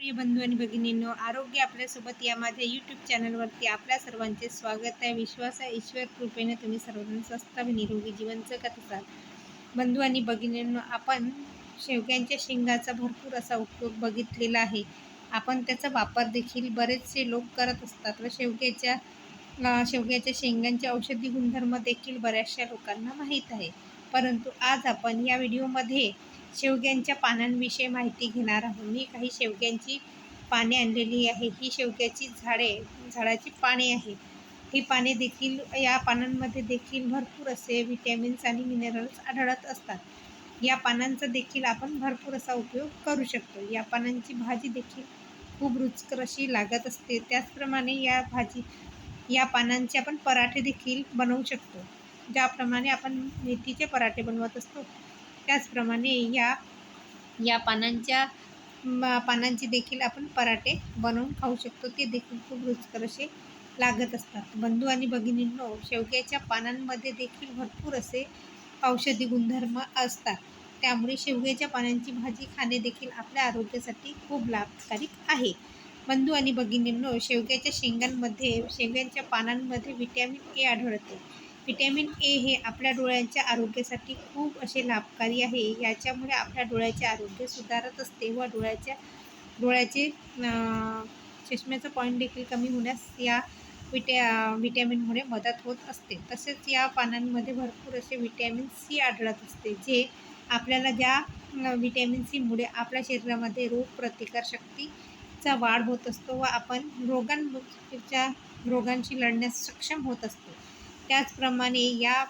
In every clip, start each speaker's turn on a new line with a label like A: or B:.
A: प्रिय बंधू आणि भगिनींनो आरोग्य आपल्यासोबत या माझ्या यूट्यूब चॅनलवरती आपल्या सर्वांचे स्वागत आहे. विश्वास आहे ईश्वर कृपेने तुम्ही सर्वजण स्वस्त आणि निरोगी जीवन जगत असाल. बंधू आणि भगिनींनो आपण शेवग्यांच्या शेंगाचा भरपूर असा उपयोग बघितलेला आहे. आपण त्याचा वापर देखील बरेचसे लोक करत असतात व शेवग्याच्या शेवग्याच्या शेंगांचे औषधी गुणधर्म देखील बऱ्याचशा लोकांना माहीत आहे. परंतु आज आपण या व्हिडिओमध्ये शेवग्यांच्या पानांविषयी माहिती घेणार आहोत. मी काही शेवग्यांची पाने आणलेली आहे. ही शेवग्याची झाडे झाडाची पाने आहे ही पाने देखील या पानांमध्ये देखील भरपूर असे विटॅमिन्स आणि मिनरल्स आढळत असतात. या पानांचा देखील आपण भरपूर असा उपयोग करू शकतो. या पानांची भाजी देखील खूप रुचकर अशी लागत असते. त्याचप्रमाणे या भाजी या पानांचे आपण पराठे देखील बनवू शकतो. ज्याप्रमाणे आपण मेथीचे पराठे बनवत असतो त्याचप्रमाणे या या पानांच्या पानांचे देखील आपण पराठे बनवून खाऊ शकतो. ते देखील खूप रुचकर असे लागत असतात. बंधू आणि भगिनींनो शेवग्याच्या पानांमध्ये देखील भरपूर असे औषधी गुणधर्म असतात. त्यामुळे शेवग्याच्या पानांची भाजी खाणे देखील आपल्या आरोग्यासाठी खूप लाभकारी आहे. बंधू आणि भगिनींनो शेवग्याच्या शेंगांमध्ये शेवग्यांच्या पानांमध्ये विटॅमिन ए आढळते. विटॅमिन ए हे आपल्या डोळ्यांच्या आरोग्यासाठी खूप असे लाभकारी आहे. याच्यामुळे आपल्या डोळ्याचे आरोग्य सुधारत असते व डोळ्याच्या डोळ्याचे अं, चष्म्याचं पॉईंट देखील कमी होण्यास या विटॅ विटॅमिनमुळे मदत होत असते. तसेच या पानांमध्ये भरपूर असे विटॅमिन सी आढळत असते जे आपल्याला ज्या व्हिटॅमिन विटॅमिन सीमुळे आपल्या शरीरामध्ये रोगप्रतिकारशक्तीचा वाढ होत असतो व आपण रोगांच्या रोगांशी लढण्यास सक्षम होत असतो. त्याचप्रमाणे या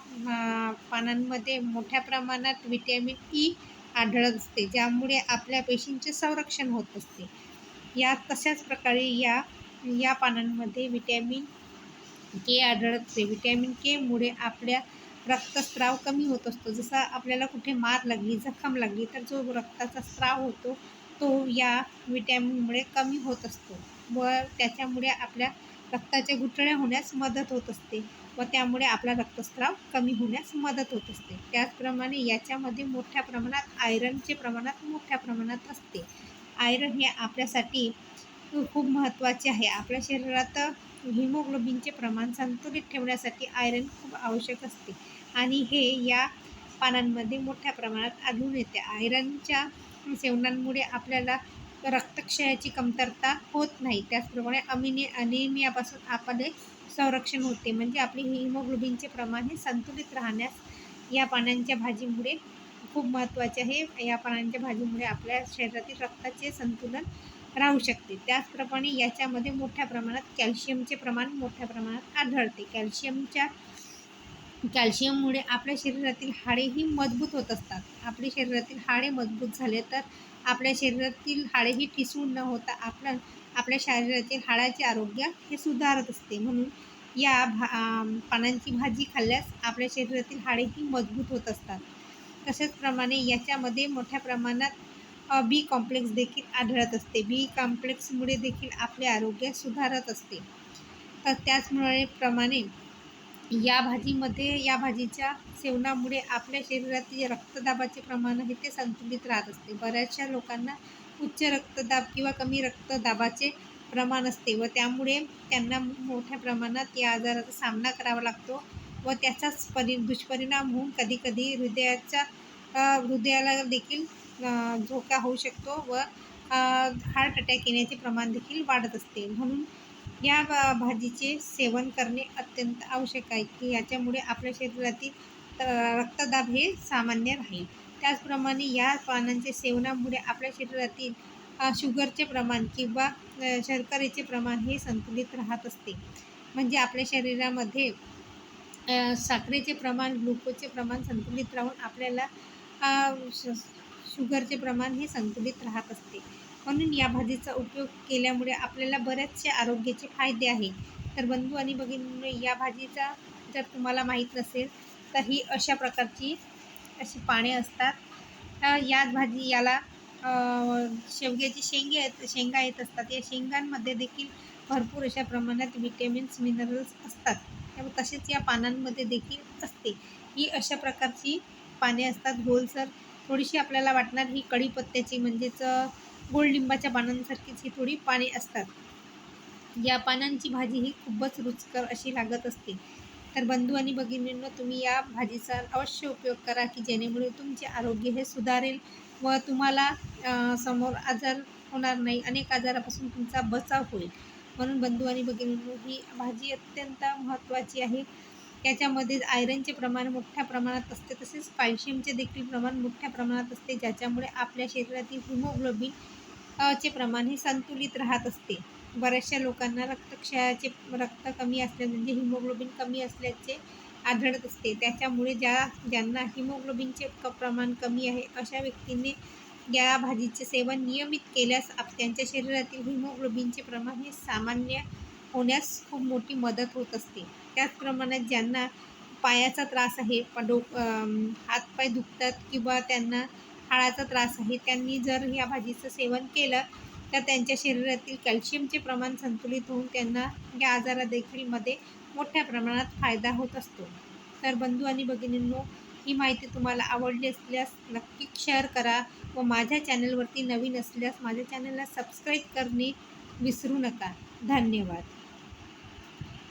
A: पानांमध्ये मोठ्या प्रमाणात विटॅमिन ई आढळत असते ज्यामुळे आपल्या पेशींचे संरक्षण होत असते. या तशाच प्रकारे या या पानांमध्ये विटॅमिन के आढळत असते. विटॅमिन केमुळे आपल्या रक्तस्राव कमी होत असतो. जसा आपल्याला कुठे मार लागली जखम लागली तर जो रक्ताचा स्राव होतो तो या विटॅमिनमुळे कमी होत असतो. व त्याच्यामुळे आपल्या रक्ताच्या गुठळ्या होण्यास मदत होत असते व त्यामुळे आपला रक्तस्राव कमी होण्यास मदत होत असते. त्याचप्रमाणे याच्यामध्ये मोठ्या प्रमाणात आयरनचे प्रमाणात मोठ्या प्रमाणात असते. आयरन हे आपल्यासाठी खूप महत्त्वाचे आहे. आपल्या शरीरात हिमोग्लोबिनचे प्रमाण संतुलित ठेवण्यासाठी आयरन खूप आवश्यक असते आणि हे या पानांमध्ये मोठ्या प्रमाणात आढळून येते. आयरनच्या सेवनांमुळे आपल्याला रक्तक्षयाची कमतरता होत नाही. त्याचप्रमाणे अमिने अनिमियापासून आपले संरक्षण होते. म्हणजे आपले हिमोग्लोबिनचे प्रमाण हे संतुलित राहण्यास या पानांच्या भाजीमुळे खूप महत्त्वाचे आहे. या पानांच्या भाजीमुळे आपल्या शरीरातील रक्ताचे संतुलन राहू शकते. त्याचप्रमाणे याच्यामध्ये मोठ्या प्रमाणात कॅल्शियमचे प्रमाण मोठ्या प्रमाणात आढळते. कॅल्शियमच्या कॅल्शियममुळे आपल्या शरीरातील हाडेही मजबूत होत असतात. आपल्या शरीरातील हाडे मजबूत झाले तर आपल्या शरीरातील हाडेही ठिसूळ न होता आपल्या आपल्या शरीरातील हाडाचे आरोग्य हे सुधारत असते. म्हणून या भा पानांची भाजी खाल्ल्यास आपल्या शरीरातील हाडेही मजबूत होत असतात. तसेच प्रमाणे याच्यामध्ये मोठ्या प्रमाणात बी कॉम्प्लेक्स देखील आढळत असते. बी कॉम्प्लेक्समुळे देखील आपले आरोग्य सुधारत असते. तर त्याचमुळे प्रमाणे या भाजीमध्ये या भाजीच्या सेवनामुळे आपल्या शरीरातील रक्तदाबाचे प्रमाण हे ते संतुलित राहत असते. बऱ्याचशा लोकांना उच्च रक्तदाब किंवा कमी रक्तदाबाचे प्रमाण असते व त्यामुळे त्यांना मोठ्या प्रमाणात या आजाराचा सामना करावा लागतो व त्याचाच परि दुष्परिणाम होऊन कधीकधी हृदयाच्या हृदयाला देखील धोका होऊ शकतो व हार्ट अटॅक येण्याचे प्रमाण देखील वाढत असते. म्हणून या भाजीचे सेवन करणे अत्यंत आवश्यक आहे की याच्यामुळे आपल्या शरीरातील रक्तदाब हे सामान्य राहील. त्याचप्रमाणे या पानांच्या सेवनामुळे आपल्या शरीरातील शुगरचे प्रमाण किंवा शर्करेचे प्रमाण हे संतुलित राहत असते. म्हणजे आपल्या शरीरामध्ये साखरेचे प्रमाण ग्लुकोजचे प्रमाण संतुलित राहून आपल्याला श- शुगरचे प्रमाण हे संतुलित राहत असते. म्हणून या भाजीचा उपयोग केल्यामुळे आपल्याला बरेचसे आरोग्याचे फायदे आहे. तर बंधू आणि भगिनींनो या भाजीचा जर तुम्हाला माहीत नसेल तर ही अशा प्रकारची अशी पाने असतात. याच भाजी याला शेवग्याची शेंगे आहेत शेंगा येत असतात. या शेंगांमध्ये देखील भरपूर अशा प्रमाणात विटॅमिन्स मिनरल्स असतात. त्यामुळे तसेच या पानांमध्ये देखील असते. ही अशा प्रकारची पाने असतात. गोलसर थोडीशी आपल्याला वाटणार ही कढीपत्त्याची म्हणजेच गोड लिंबाच्या पानांसारखीच ही थोडी पाने असतात. या पानांची भाजी ही खूपच रुचकर अशी लागत असते. तर बंधू आणि भगिनींना तुम्ही या भाजीचा अवश्य उपयोग करा की जेणेमुळे तुमचे आरोग्य हे सुधारेल व तुम्हाला समोर आजार होणार नाही. अनेक आजारापासून तुमचा बचाव होईल. म्हणून बंधू आणि भगिनींनो ही भाजी अत्यंत महत्त्वाची आहे. त्याच्यामध्ये आयरनचे प्रमाण मोठ्या प्रमाणात असते. तसेच कॅल्शियमचे देखील प्रमाण मोठ्या प्रमाणात असते ज्याच्यामुळे आपल्या शरीरातील हिमोग्लोबिन चे प्रमाण हे संतुलित राहत असते. बऱ्याचशा लोकांना रक्तक्षयाचे रक्त कमी असल्या म्हणजे हिमोग्लोबिन कमी असल्याचे आढळत असते. त्याच्यामुळे ज्या ज्यांना हिमोग्लोबिनचे क प्रमाण कमी आहे अशा व्यक्तींनी या भाजीचे सेवन नियमित केल्यास आप त्यांच्या शरीरातील हिमोग्लोबिनचे प्रमाण हे सामान्य होण्यास खूप मोठी मदत होत असते. त्याचप्रमाणे ज्यांना पायाचा त्रास आहे प डो हातपाय दुखतात किंवा त्यांना हाडाचा त्रास आहे. त्यांनी जर या भाजीचं सेवन केलं तर त्यांच्या शरीरातील कॅल्शियमचे प्रमाण संतुलित होऊन त्यांना या आजारादेखीलमध्ये मध्ये मोठ्या प्रमाणात फायदा होत असतो. तर बंधू आणि भगिनींनो ही माहिती तुम्हाला आवडली असल्यास नक्की शेअर करा व माझ्या चॅनलवरती नवीन असल्यास माझ्या चॅनलला सबस्क्राईब करणे विसरू नका. धन्यवाद.